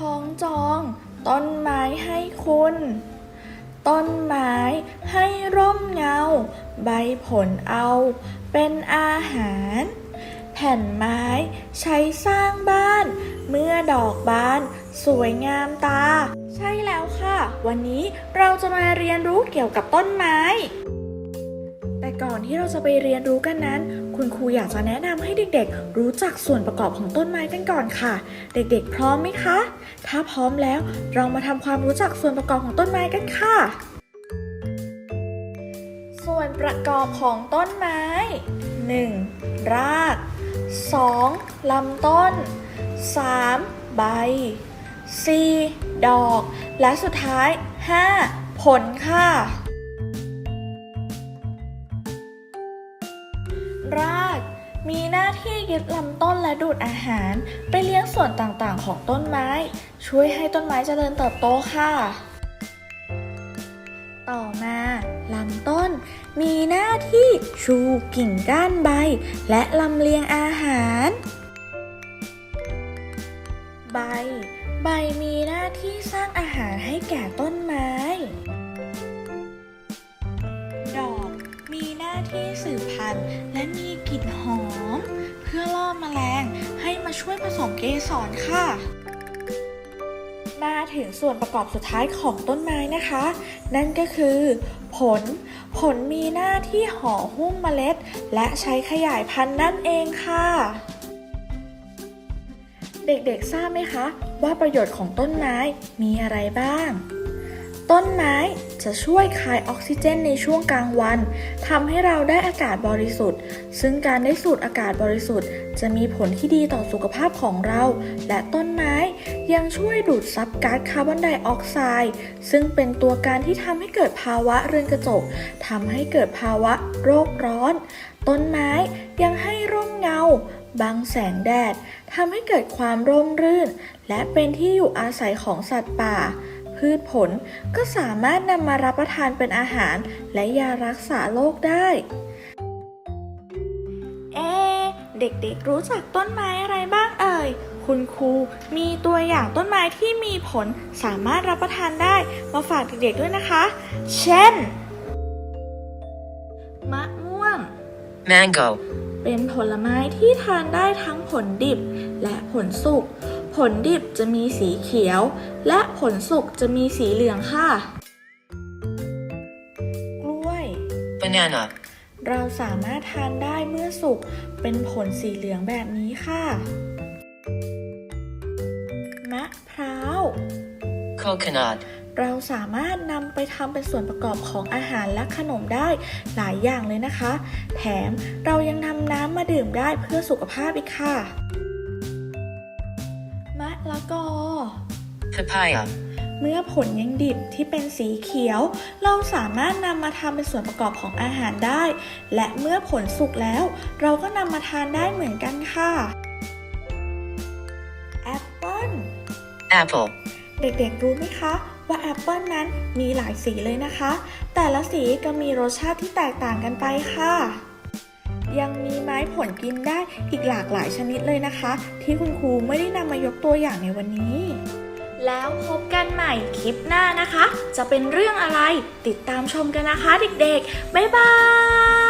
ท้องจอง ต้นไม้ให้คุณ ต้นไม้ให้ร่มเงา ใบผลเอา เป็นอาหาร แผ่นไม้ใช้สร้างบ้าน เมื่อดอกบาน สวยงามตา ใช่แล้วค่ะ วันนี้เราจะมาเรียนรู้เกี่ยวกับต้นไม้ แต่ก่อนที่เราจะไปเรียนรู้กันนั้น รูอยากจะแนะนำให้เด็กๆ รู้จักส่วนประกอบของต้นไม้กันก่อนค่ะ เด็กๆ พร้อมไหมคะ ถ้าพร้อมแล้วเรามาทำความรู้จักส่วนประกอบของต้นไม้กันค่ะ ส่วนประกอบของต้นไม้ 1. ราก 2. ลำต้น 3. ใบ 4. ดอก และสุดท้าย 5. ผลค่ะ มีหน้าที่ยึดลำต้นและดูดอาหาร ไปเลี้ยงส่วนต่างๆ ของต้นไม้ ช่วยให้ต้นไม้เจริญเติบโตค่ะ ต่อมาลำต้น มีหน้าที่ชูกิ่งก้านใบ และลำเลียงอาหาร ใบ ใบมีหน้าที่สร้างอาหารให้แก่ต้นไม้ ดอก มีหน้าที่สืบพันธุ์ มาช่วยผสมเกสรค่ะ มาถึงส่วนประกอบสุดท้ายของต้นไม้นะคะ นั่นก็คือ ผล ผลมีหน้าที่ห่อหุ้มเมล็ด และใช้ขยายพันธุ์นั่นเองค่ะ เด็กๆทราบไหมคะ ว่าประโยชน์ของต้นไม้มีอะไรบ้าง ต้นไม้ จะช่วยคายออกซิเจนในช่วงกลางวันทำให้เราได้อากาศบริสุทธิ์ ซึ่งการได้สูดอากาศบริสุทธิ์ จะมีผลที่ดีต่อสุขภาพของเรา และต้นไม้ยังช่วยดูดซับก๊าซคาร์บอนไดออกไซด์ซึ่งเป็นตัวการที่ทำให้เกิดภาวะเรือนกระจกทำให้เกิดภาวะโรคร้อน ต้นไม้ยังให้ร่มเงาบังแสงแดดทำให้เกิดความร่มรื่น และเป็นที่อยู่อาศัยของสัตว์ป่า พืชผล ก็สามารถนำมารับประทานเป็นอาหาร และยารักษาโรคได้ เอะเด็กๆรู้จักต้นไม้อะไรบ้างเอ่ย คุณครูมีตัวอย่างต้นไม้ที่มีผลสามารถรับประทานได้มาฝากเด็กๆด้วยนะคะ เช่น มะม่วง mango, เป็นผลไม้ที่ทานได้ทั้งผลดิบและผลสุก ผลดิบจะมีสีเขียว และผลสุกจะมีสีเหลืองค่ะ กล้วย banana, เราสามารถทานได้เมื่อสุกเป็นผลสีเหลืองแบบนี้ค่ะ มะพร้าว coconut, เราสามารถนำไปทำเป็นส่วนประกอบของอาหารและขนมได้หลายอย่างเลยนะคะ แถมเรายังนำน้ำมาดื่มได้เพื่อสุขภาพอีกค่ะ papaya, เมื่อผลยังดิบที่เป็นสีเขียว เราสามารถนำมาทำเป็นส่วนประกอบของอาหารได้ และเมื่อผลสุกแล้ว เราก็นำมาทานได้เหมือนกันค่ะแอปเปิ้ล apple, เด็กๆรู้ไหมคะว่าแอปเปิลนั้นมีหลายสีเลยนะคะ แต่ละสีก็มีรสชาติที่แตกต่างกันไปค่ะ ยังมีไม้ผลกินได้อีกหลากหลายชนิดเลยนะคะ ที่คุณครูไม่ได้นำมายกตัวอย่างในวันนี้ แล้วพบกันใหม่คลิปหน้านะคะ จะเป็นเรื่องอะไรติดตามชมกันนะคะเด็กๆ บ๊ายบาย